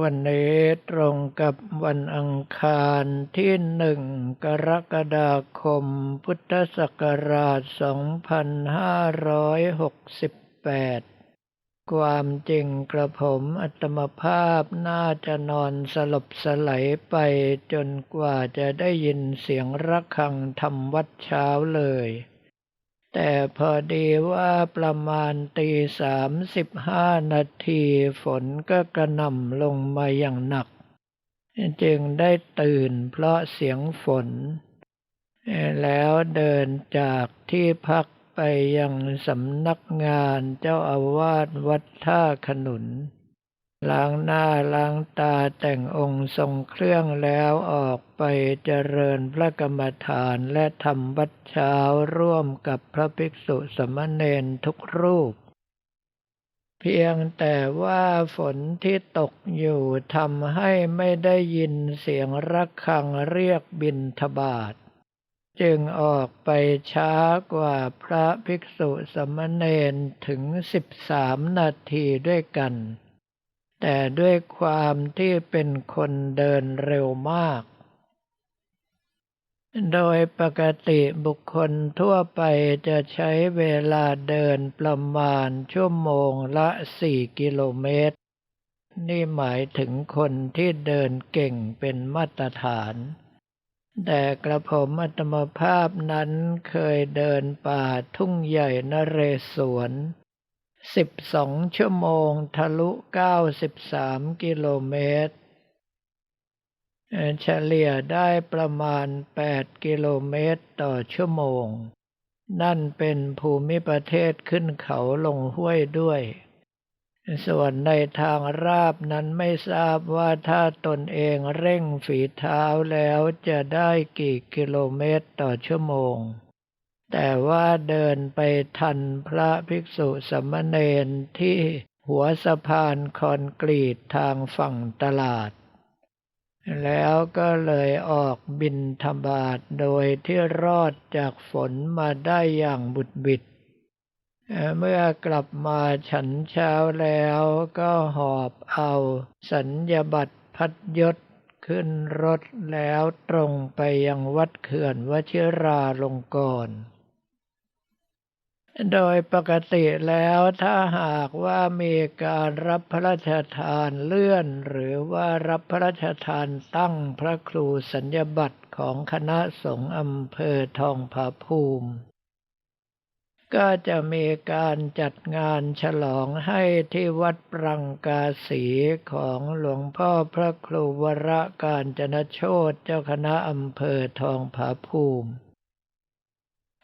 วันนี้ตรงกับวันอังคารที่หนึ่งกรกฎาคมพุทธศักราช 2568 ความจริงกระผมอัตมภาพน่าจะนอนสลบสลายไปจนกว่าจะได้ยินเสียงระฆังทำวัดเช้าเลย แต่พอดีว่าประมาณตีสามสิบห้านาทีฝนก็กระหน่ำลงมาอย่างหนัก จึงได้ตื่นเพราะเสียงฝน แล้วเดินจากที่พักไปยังสำนักงานเจ้าอาวาสวัดท่าขนุน ล้างหน้าล้างตาแต่งองค์ทรงเครื่องแล้วออกไปเจริญพระกรรมฐานและทำบัดเช้าร่วมกับพระภิกษุสมณเณรทุกรูป เพียงแต่ว่าฝนที่ตกอยู่ทำให้ไม่ได้ยินเสียงระฆังเรียกบินทบาทจึงออกไปช้ากว่าพระภิกษุสมณเณรถึงสิบสามนาทีด้วยกัน แต่ด้วยความที่เป็นคนเดินเร็วมาก โดยปกติบุคคลทั่วไปจะใช้เวลาเดินประมาณชั่วโมงละสี่กิโลเมตร นี่หมายถึงคนที่เดินเก่งเป็นมาตรฐาน แต่กระผมอัตมภาพนั้นเคยเดินป่าทุ่งใหญ่นเรศวร สิบสองชั่วโมงทะลุเก้าสิบสามกิโลเมตร เฉลี่ยได้ประมาณแปดกิโลเมตรต่อชั่วโมง นั่นเป็นภูมิประเทศขึ้นเขาลงห้วยด้วย ส่วนในทางราบนั้นไม่ทราบว่าถ้าตนเองเร่งฝีเท้าแล้วจะได้กี่กิโลเมตรต่อชั่วโมง แต่ว่าเดินไปทันพระภิกษุสมณเณรที่หัวสะพานคอนกรีตทางฝั่งตลาด แล้วก็เลยออกบินธบาตโดยที่รอดจากฝนมาได้อย่างบุดบิด เมื่อกลับมาฉันเช้าแล้วก็หอบเอาสัญญบัตรพัดยศขึ้นรถแล้วตรงไปยังวัดเขื่อนวชิราลงกรณ์ โดยปกติแล้วถ้าหากว่ามีการรับพระราชทานเลื่อน หรือว่ารับพระราชทานตั้งพระครูสัญญบัตรของคณะสงฆ์อำเภอทองผาภูมิ ก็จะมีการจัดงานฉลองให้ที่วัดปรังกาสีของหลวงพ่อพระครูวรการจนโชตเจ้าคณะอำเภอทองผาภูมิ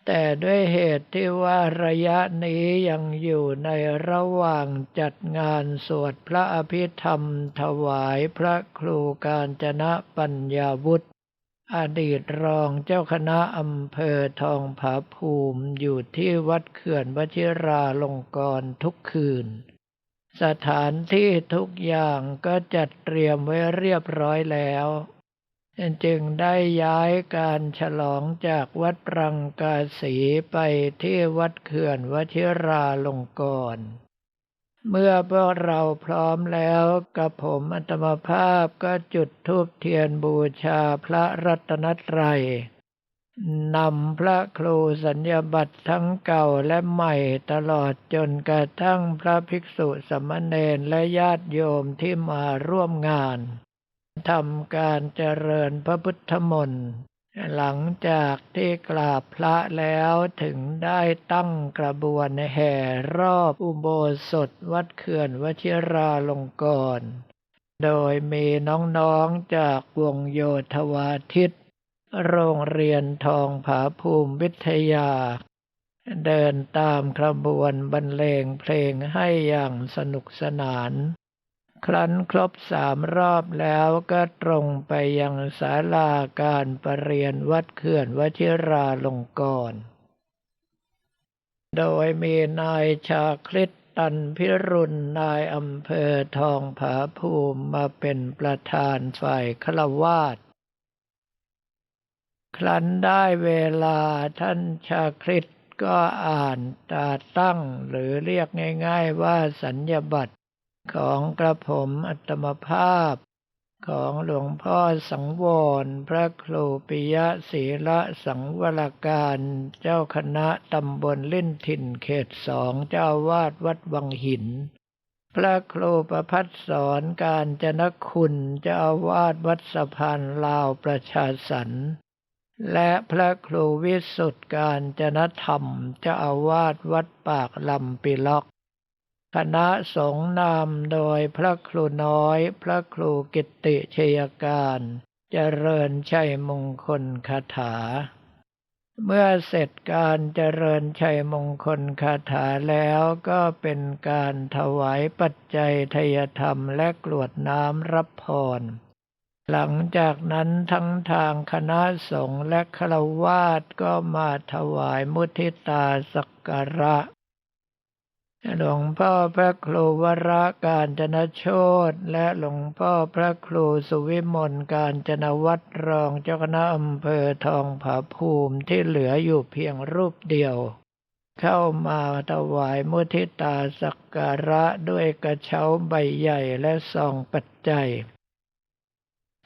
แต่ด้วยเหตุที่ว่าระยะนี้ยังอยู่ในระหว่างจัดงานสวดพระอภิธรรมถวายพระครูการจนะปัญญาวุฒิอดีตรองเจ้าคณะอำเภอทองผาภูมิอยู่ที่วัดเขื่อนวชิราลงกรณ์ทุกคืน สถานที่ทุกอย่างก็จัดเตรียมไว้เรียบร้อยแล้ว จึงได้ย้ายการฉลองจากวัดรังกาสีไปที่วัดเขื่อนวชิราลงกรณ์เมื่อพวกเราพร้อมแล้วกับผมอัตมภาพก็จุดธูปเทียนบูชาพระรัตนตรัยนำพระครูสัญญาบัตรทั้งเก่าและใหม่ตลอดจนกระทั่งพระภิกษุสมณเณรและญาติโยมที่มาร่วมงาน ทำการเจริญพระพุทธมนต์หลังจากที่กราบพระแล้วถึงได้ตั้งกระบวนแห่รอบอุโบสถวัดเขื่อนวชิราลงกรณ์โดยมีน้องๆจากวงโยธวาทิต โรงเรียนทองผาภูมิวิทยา เดินตามขบวนบรรเลงเพลงให้อย่างสนุกสนาน ครั้นครบสามรอบแล้วก็ตรงไปยังศาลาการประเรียนวัดเขื่อนวชิราลงกรณ์โดยมีนายชาคลิตตันพิรุณนายอำเภอทองผาภูมิมาเป็นประธานฝ่ายฆราวาสครั้นได้เวลาท่านชาคริตก็อ่านตาตั้งหรือเรียกง่าย ๆว่าสัญญบัตร ของกระผมอัตมภาพ ของหลวงพ่อสังวรพระครูปิยะศีละสังวรการเจ้าคณะตำบลเล่นถิ่นเขตสองเจ้าวาดวัดวังหิน พระครูประพัฒสอนการจนคุณเจ้าวาสวัดสะพานลาวประชาสรรค์และพระครูวิสุทธิการจนธรรมเจ้าอาวาสวัดปากลำปิล็อก คณะสงฆ์นำโดยพระครูน้อย พระครูกิตติชยการเจริญชัยมงคลคาถา เมื่อเสร็จการเจริญชัยมงคลคาถาแล้วก็เป็นการถวายปัจจัยทยธรรมและกรวดน้ำรับพรหลังจากนั้นทั้งทางคณะสงฆ์และฆราวาสก็มาถวายมุทิตาสักการะ หลวงพ่อพระครูวรการจนโชตและหลวงพ่อพระครูสุวิมลการจนวัดรองเจ้าคณะอำเภอทองผาภูมิที่เหลืออยู่เพียงรูปเดียว เข้ามาถวายมุทิตาสักการะด้วยกระเช้าใบใหญ่และซองปัจจัย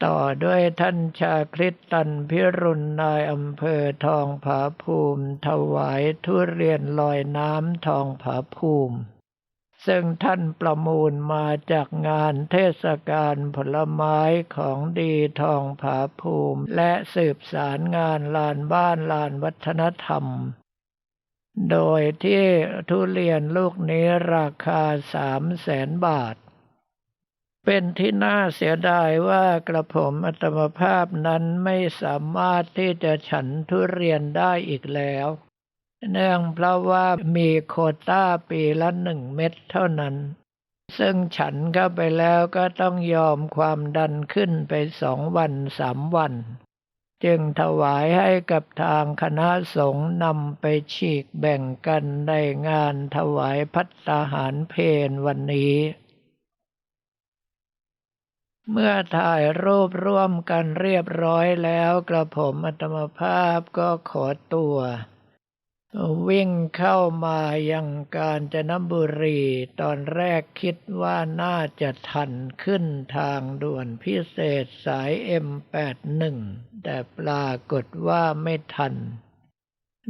ต่อด้วยท่านชาคริสตันพิรุณนายอำเภอทองผาภูมิ ถวายทุเรียนลอยน้ำทองผาภูมิ ซึ่งท่านประมูลมาจากงานเทศกาลผลไม้ของดีทองผาภูมิ และสืบสารงานลานบ้านลานวัฒนธรรม โดยที่ทุเรียนลูกนี้ราคาสามแสนบาท เป็นที่น่าเสียดายว่ากระผมอัตมภาพนั้นไม่สามารถที่จะฉันทุเรียนได้อีกแล้ว เนื่องเพราะว่ามีโคต้าปีละหนึ่งเม็ดเท่านั้น ซึ่งฉันเข้าไปแล้วก็ต้องยอมความดันขึ้นไปสองวันสามวัน จึงถวายให้กับทางคณะสงฆ์นำไปฉีกแบ่งกันในงานถวายพัตตาหารเพนวันนี้ เมื่อถ่ายรูปร่วมกันเรียบร้อยแล้วกระผมอัตมภาพก็ขอตัว วิ่งเข้ามายังกาญจนบุรี ตอนแรกคิดว่าน่าจะทันขึ้นทางด่วนพิเศษสาย M81 แต่ปรากฏว่าไม่ทัน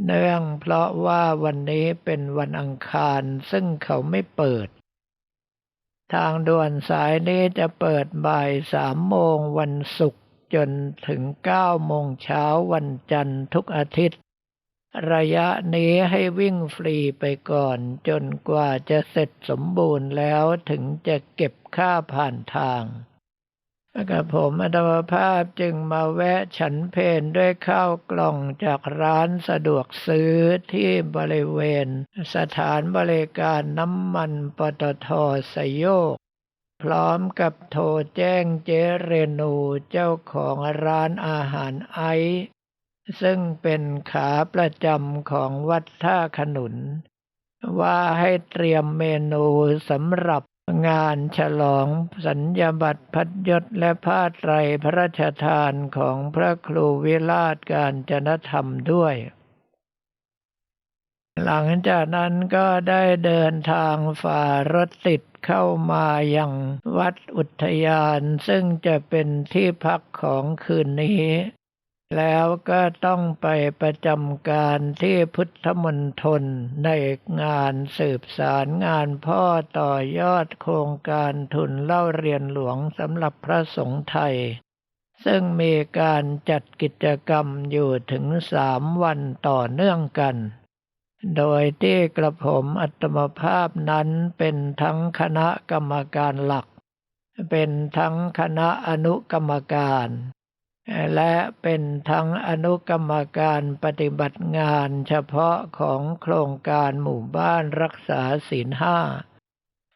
เนื่องเพราะว่าวันนี้เป็นวันอังคารซึ่งเขาไม่เปิด ทางด่วนสายนี้จะเปิดบ่ายสามโมงวันศุกร์จนถึงเก้าโมงเช้าวันจันทร์ทุกอาทิตย์ ระยะนี้ให้วิ่งฟรีไปก่อน จนกว่าจะเสร็จสมบูรณ์แล้วถึงจะเก็บค่าผ่านทาง กับผมอัตมภาพจึงมาแวะฉันเพนด้วยข้าวกล่องจากร้านสะดวกซื้อที่บริเวณ สถานบริการน้ำมันปตทสยโยก พร้อมกับโทรแจ้งเจเรนูเจ้าของร้านอาหารไอซึ่งเป็นขาประจำของวัดท่าขนุน ว่าให้เตรียมเมนูสำหรับ งานฉลองสัญญาบัตรพัดยศและผ้าไตรพระราชทานของพระครูวิราชการจนธรรมด้วย หลังจากนั้นก็ได้เดินทางฝ่ารถติดเข้ามายังวัดอุทยาน ซึ่งจะเป็นที่พักของคืนนี้ แล้วก็ต้องไปประจำการที่พุทธมณฑลในงานสืบสารงานพ่อต่อยอดโครงการทุนเล่าเรียนหลวงสำหรับพระสงฆ์ไทย ซึ่งมีการจัดกิจกรรมอยู่ถึงสามวันต่อเนื่องกัน โดยที่กระผมอัตมภาพนั้นเป็นทั้งคณะกรรมการหลัก เป็นทั้งคณะอนุกรรมการ และเป็นทั้งอนุกรรมการปฏิบัติงานเฉพาะของโครงการหมู่บ้านรักษาศีลห้า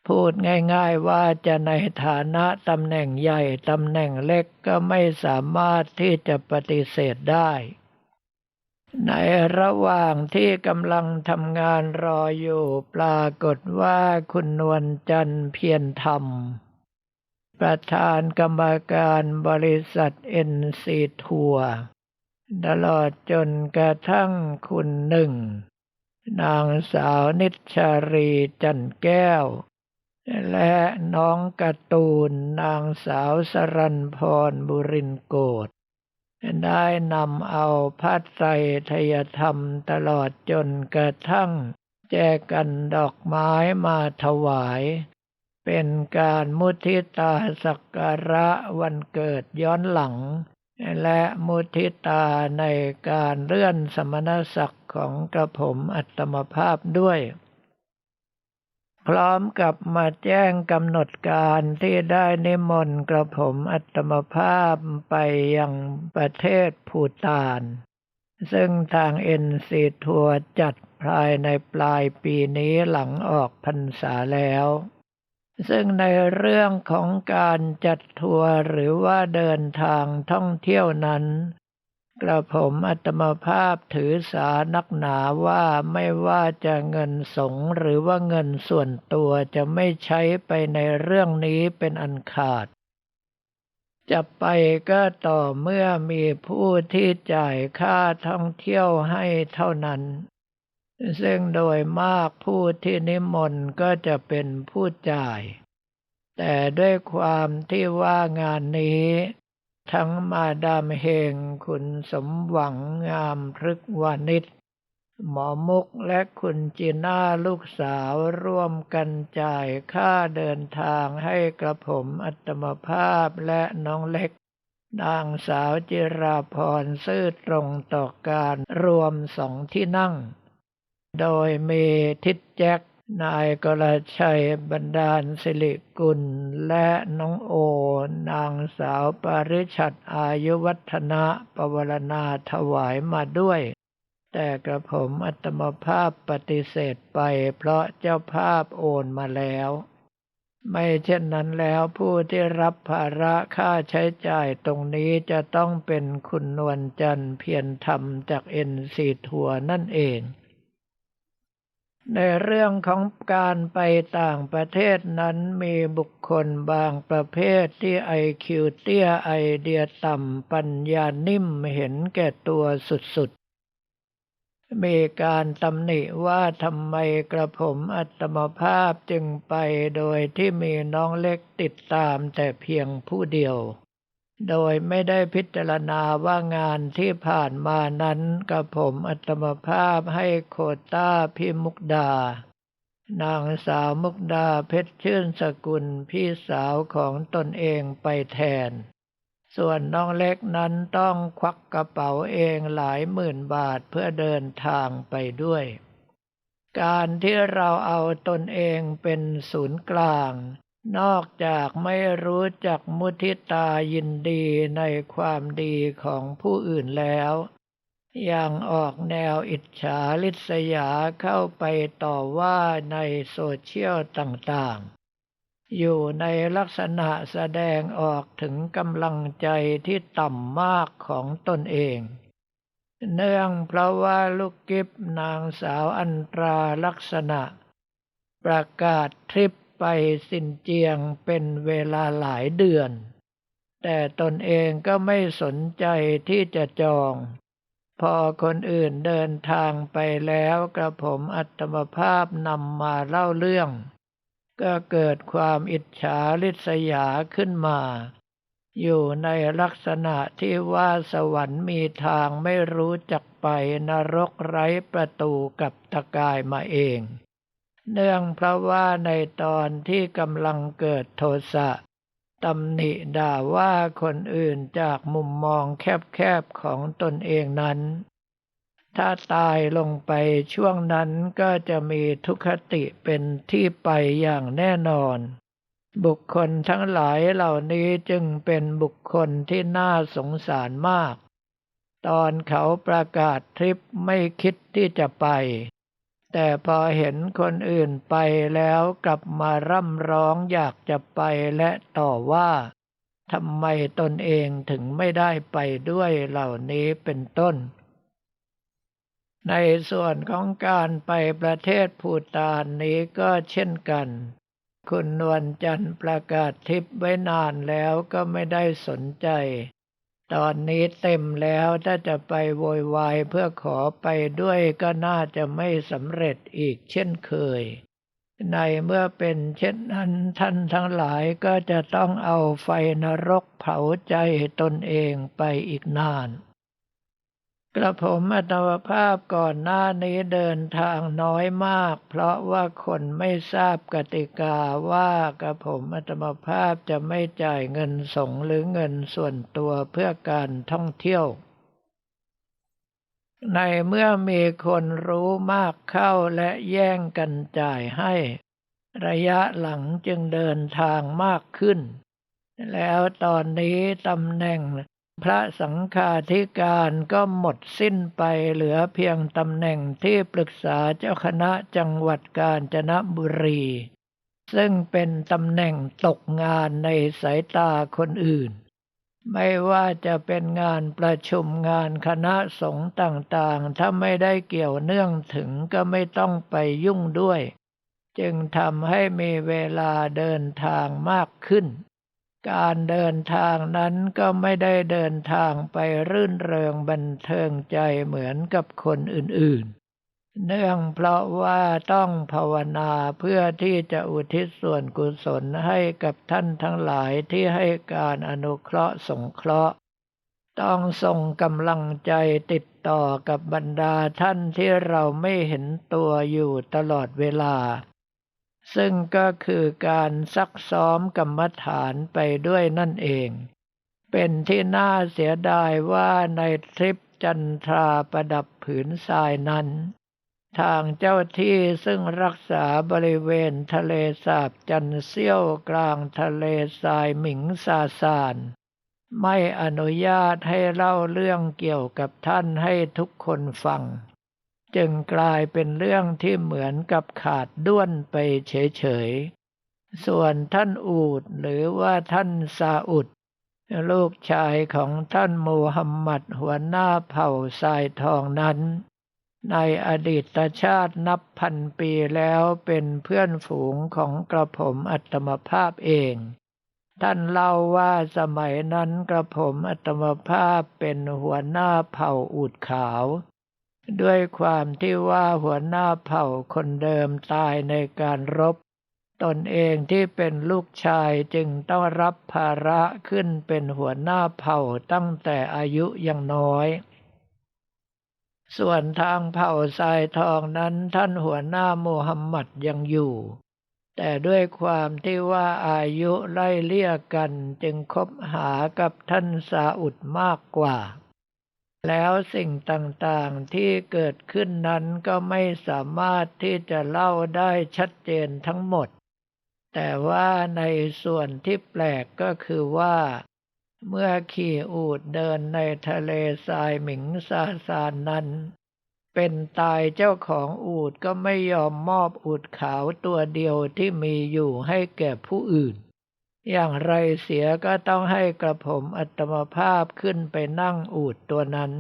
พูดง่ายๆว่าจะในฐานะตำแหน่งใหญ่ตำแหน่งเล็กก็ไม่สามารถที่จะปฏิเสธได้ ในระหว่างที่กำลังทำงานรออยู่ปรากฏว่าคุณนวลจันเพียรธรรม ประธานกรรมการบริษัทเอ็นซีทัวร์ตลอดจนกระทั่งคุณหนึ่ง นางสาวนิชารีจันแก้ว และน้องกร์ตูนนางสาวสรันพรบุรินโกดได้นำเอาพัดไตรทยธรรมตลอดจนกระทั่ง แจกันดอกไม้มาถวาย เป็นการมุทิตาสักการะวันเกิดย้อนหลัง และมุทิตาในการเลื่อนสมณศักดิ์ของกระผมอัตมภาพด้วย พร้อมกับมาแจ้งกำหนดการที่ได้นิมนต์กระผมอัตมภาพไปยังประเทศภูตาน ซึ่งทางเอ็นซีทัวร์จัดภายในปลายปีนี้หลังออกพรรษาแล้ว ซึ่งในเรื่องของการจัดทัวร์หรือว่าเดินทางท่องเที่ยวนั้น กระผมอัตมภาพถือสานักหนาว่าไม่ว่าจะเงินสงหรือว่าเงินส่วนตัวจะไม่ใช้ไปในเรื่องนี้เป็นอันขาด จะไปก็ต่อเมื่อมีผู้ที่จ่ายค่าท่องเที่ยวให้เท่านั้น ซึ่งโดยมากผู้ที่นิมนต์ก็จะเป็นผู้จ่าย แต่ด้วยความที่ว่างานนี้ ทั้งมาดามเฮงคุณสมหวังงามพฤกวานิชหมอมุกและคุณจีน่าลูกสาวร่วมกันจ่ายค่าเดินทางให้กระผมอัตมภาพและน้องเล็ก นางสาวจิราพรซื่อตรงต่อการรวมสองที่นั่ง โดยมีทิดแจ็คนายกรชัยบรรดาลสิริกุล และน้องโอนางสาวปาริชัดอายุวัฒนะปวรณาถวายมาด้วย แต่กระผมอัตมภาพปฏิเสธไปเพราะเจ้าภาพโอนมาแล้ว ไม่เช่นนั้นแล้วผู้ที่รับภาระค่าใช้จ่ายตรงนี้จะต้องเป็นคุณนวลจันทร์เพียรธรรมจากเอ็นซีทัวนั่นเอง ในเรื่องของการไปต่างประเทศนั้นมีบุคคลบางประเภทที่ไอคิวเตี้ยไอเดียต่ำปัญญานิ่มเห็นแก่ตัวสุดๆ มีการตำหนิว่าทำไมกระผมอัตมภาพจึงไปโดยที่มีน้องเล็กติดตามแต่เพียงผู้เดียว โดยไม่ได้พิจารณาว่างานที่ผ่านมานั้นกระผมอัตมภาพให้โคต้าพี่มุกดา นางสาวมุกดาเพชรชื่นสกุลพี่สาวของตนเองไปแทน ส่วนน้องเล็กนั้นต้องควักกระเป๋าเองหลายหมื่นบาทเพื่อเดินทางไปด้วย การที่เราเอาตนเองเป็นศูนย์กลาง นอกจากไม่รู้จักมุทิตายินดีในความดีของผู้อื่นแล้ว ยังออกแนวอิจฉาลิษยาเข้าไปต่อว่าในโซเชียลต่างๆ อยู่ในลักษณะแสดงออกถึงกำลังใจที่ต่ำมากของตนเอง เนื่องเพราะว่าลูกกิฟนางสาวอันตราลักษณะ ประกาศทริป ไปสินเจียงเป็นเวลาหลายเดือน แต่ตนเองก็ไม่สนใจที่จะจอง พอคนอื่นเดินทางไปแล้วกระผมอัตมภาพนำมาเล่าเรื่อง ก็เกิดความอิจฉาริษยาขึ้นมา อยู่ในลักษณะที่ว่าสวรรค์มีทางไม่รู้จักไปนรกไร้ประตูกับตะกายมาเอง เนื่องเพราะว่าในตอนที่กำลังเกิดโทสะตำหนิด่าว่าคนอื่นจากมุมมองแคบๆของตนเองนั้น ถ้าตายลงไปช่วงนั้นก็จะมีทุกขติเป็นที่ไปอย่างแน่นอน บุคคลทั้งหลายเหล่านี้จึงเป็นบุคคลที่น่าสงสารมาก ตอนเขาประกาศทริปไม่คิดที่จะไป แต่พอเห็นคนอื่นไปแล้วกลับมาร่ำร้องอยากจะไปและต่อว่าทำไมตนเองถึงไม่ได้ไปด้วยเหล่านี้เป็นต้น ในส่วนของการไปประเทศภูตานนี้ก็เช่นกัน คุณนวลจันทร์ประกาศทริปไว้นานแล้วก็ไม่ได้สนใจ ตอนนี้เต็มแล้วถ้าจะไปโวยวายเพื่อขอไปด้วยก็น่าจะไม่สำเร็จอีกเช่นเคย ในเมื่อเป็นเช่นนั้นท่านทั้งหลายก็จะต้องเอาไฟนรกเผาใจตนเองไปอีกนาน กระผมอัตวภาพก่อนหน้านี้เดินทางน้อยมาก เพราะว่าคนไม่ทราบกติกาว่ากระผมอัตมภาพจะไม่จ่ายเงินสงหรือเงินส่วนตัวเพื่อการท่องเที่ยว ในเมื่อมีคนรู้มากเข้าและแย่งกันจ่ายให้ ระยะหลังจึงเดินทางมากขึ้น แล้วตอนนี้ตำแหน่ง พระสังฆาธิการก็หมดสิ้นไปเหลือเพียงตำแหน่งที่ปรึกษาเจ้าคณะจังหวัดกาญจนบุรี ซึ่งเป็นตำแหน่งตกงานในสายตาคนอื่น ไม่ว่าจะเป็นงานประชุมงานคณะสงฆ์ต่างๆ ถ้าไม่ได้เกี่ยวเนื่องถึงก็ไม่ต้องไปยุ่งด้วย จึงทำให้มีเวลาเดินทางมากขึ้น การเดินทางนั้นก็ไม่ได้เดินทางไปรื่นเริงบันเทิงใจเหมือนกับคนอื่นๆ เนื่องเพราะว่าต้องภาวนาเพื่อที่จะอุทิศส่วนกุศลให้กับท่านทั้งหลายที่ให้การอนุเคราะห์สงเคราะห์ ต้องส่งกำลังใจติดต่อกับบรรดาท่านที่เราไม่เห็นตัวอยู่ตลอดเวลา ซึ่งก็คือการซักซ้อมกรรมฐานไปด้วยนั่นเอง เป็นที่น่าเสียดายว่าในทริปจันทราประดับผืนทรายนั้น ทางเจ้าที่ซึ่งรักษาบริเวณทะเลสาบจันเซียวกลางทะเลทรายหมิงซาซานไม่อนุญาตให้เล่าเรื่องเกี่ยวกับท่านให้ทุกคนฟัง จึงกลายเป็นเรื่องที่เหมือนกับขาดด้วนไปเฉยๆ ส่วนท่านอูดหรือว่าท่านซาอุด ลูกชายของท่านมูฮัมหมัดหัวหน้าเผ่าทรายทองนั้น ในอดีตชาตินับพันปีแล้วเป็นเพื่อนฝูงของกระผมอัตมภาพเอง ท่านเล่าว่าสมัยนั้นกระผมอัตมภาพเป็นหัวหน้าเผ่าอูดขาว ด้วยความที่ว่าหัวหน้าเผ่าคนเดิมตายในการรบ ตนเองที่เป็นลูกชายจึงต้องรับภาระขึ้นเป็นหัวหน้าเผ่าตั้งแต่อายุยังน้อย ส่วนทางเผ่าทรายทองนั้นท่านหัวหน้าโมฮัมหมัดยังอยู่ แต่ด้วยความที่ว่าอายุไล่เลี่ยกันจึงคบหากับท่านซาอุดมากกว่า แล้วสิ่งต่างๆที่เกิดขึ้นนั้นก็ไม่สามารถที่จะเล่าได้ชัดเจนทั้งหมด แต่ว่าในส่วนที่แปลกก็คือว่า เมื่อขี่อูดเดินในทะเลทรายหมิงซาซานนั้น เป็นตายเจ้าของอูดก็ไม่ยอมมอบอูดขาวตัวเดียวที่มีอยู่ให้แก่ผู้อื่น อย่างไรเสียก็ต้องให้กระผมอัตมภาพขึ้นไปนั่งอูดตัวนั้น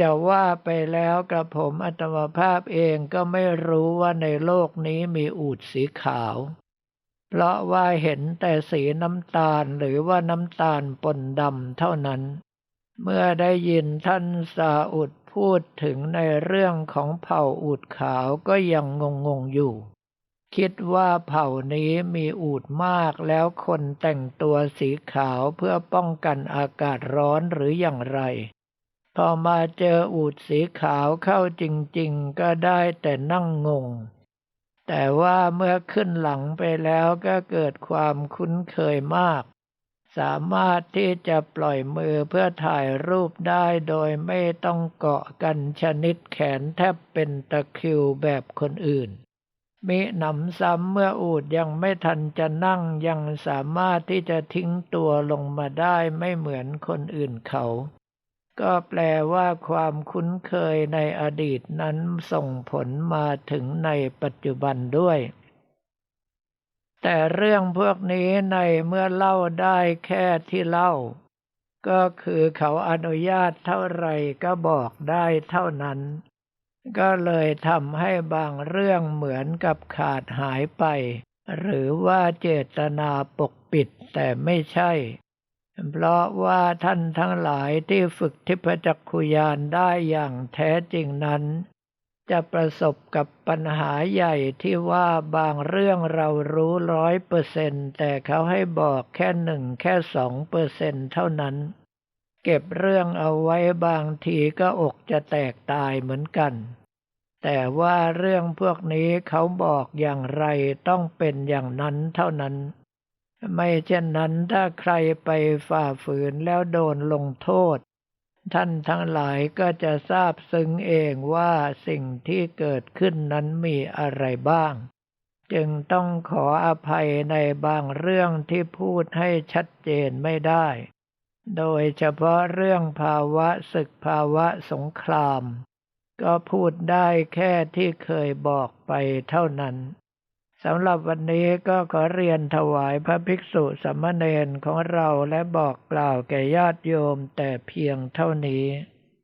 จะว่าไปแล้วกระผมอัตมภาพเองก็ไม่รู้ว่าในโลกนี้มีอูดสีขาว เพราะว่าเห็นแต่สีน้ำตาลหรือว่าน้ำตาลปนดำเท่านั้น เมื่อได้ยินท่านซาอุดพูดถึงในเรื่องของเผ่าอูดขาวก็ยังงงงอยู่ คิดว่าเผ่านี้มีอูดมากแล้วคนแต่งตัวสีขาวเพื่อป้องกันอากาศร้อนหรืออย่างไร พอมาเจออูดสีขาวเข้าจริงๆ ก็ได้แต่นั่งงง แต่ว่าเมื่อขึ้นหลังไปแล้วก็เกิดความคุ้นเคยมาก สามารถที่จะปล่อยมือเพื่อถ่ายรูปได้โดยไม่ต้องเกาะกันชนิดแขนแทบเป็นตะคิวแบบคนอื่น มิหนำซ้ำเมื่ออูดยังไม่ทันจะนั่งยังสามารถที่จะทิ้งตัวลงมาได้ไม่เหมือนคนอื่นเขา ก็แปลว่าความคุ้นเคยในอดีตนั้นส่งผลมาถึงในปัจจุบันด้วย แต่เรื่องพวกนี้ในเมื่อเล่าได้แค่ที่เล่า ก็คือเขาอนุญาตเท่าไรก็บอกได้เท่านั้น ก็เลยทำให้บางเรื่องเหมือนกับขาดหายไป หรือว่าเจตนาปกปิดแต่ไม่ใช่ เพราะว่าท่านทั้งหลายที่ฝึกทิพจักขุยานได้อย่างแท้จริงนั้น จะประสบกับปัญหาใหญ่ที่ว่าบางเรื่องเรารู้ร้อยเปอร์เซนแต่เขาให้บอกแค่หนึ่งแค่สองเปอร์เซนเท่านั้น เก็บเรื่องเอาไว้บางทีก็อกจะแตกตายเหมือนกัน แต่ว่าเรื่องพวกนี้เขาบอกอย่างไรต้องเป็นอย่างนั้นเท่านั้น ไม่เช่นนั้นถ้าใครไปฝ่าฝืนแล้วโดนลงโทษ ท่านทั้งหลายก็จะทราบซึ้งเองว่าสิ่งที่เกิดขึ้นนั้นมีอะไรบ้าง จึงต้องขออภัยในบางเรื่องที่พูดให้ชัดเจนไม่ได้ โดยเฉพาะเรื่องภาวะศึกภาวะสงคราม ก็พูดได้แค่ที่เคยบอกไปเท่านั้นสำหรับวันนี้ก็ขอเรียนถวายพระภิกษุสมณเณรของเราและบอกกล่าวแก่ญาติโยมแต่เพียงเท่านี้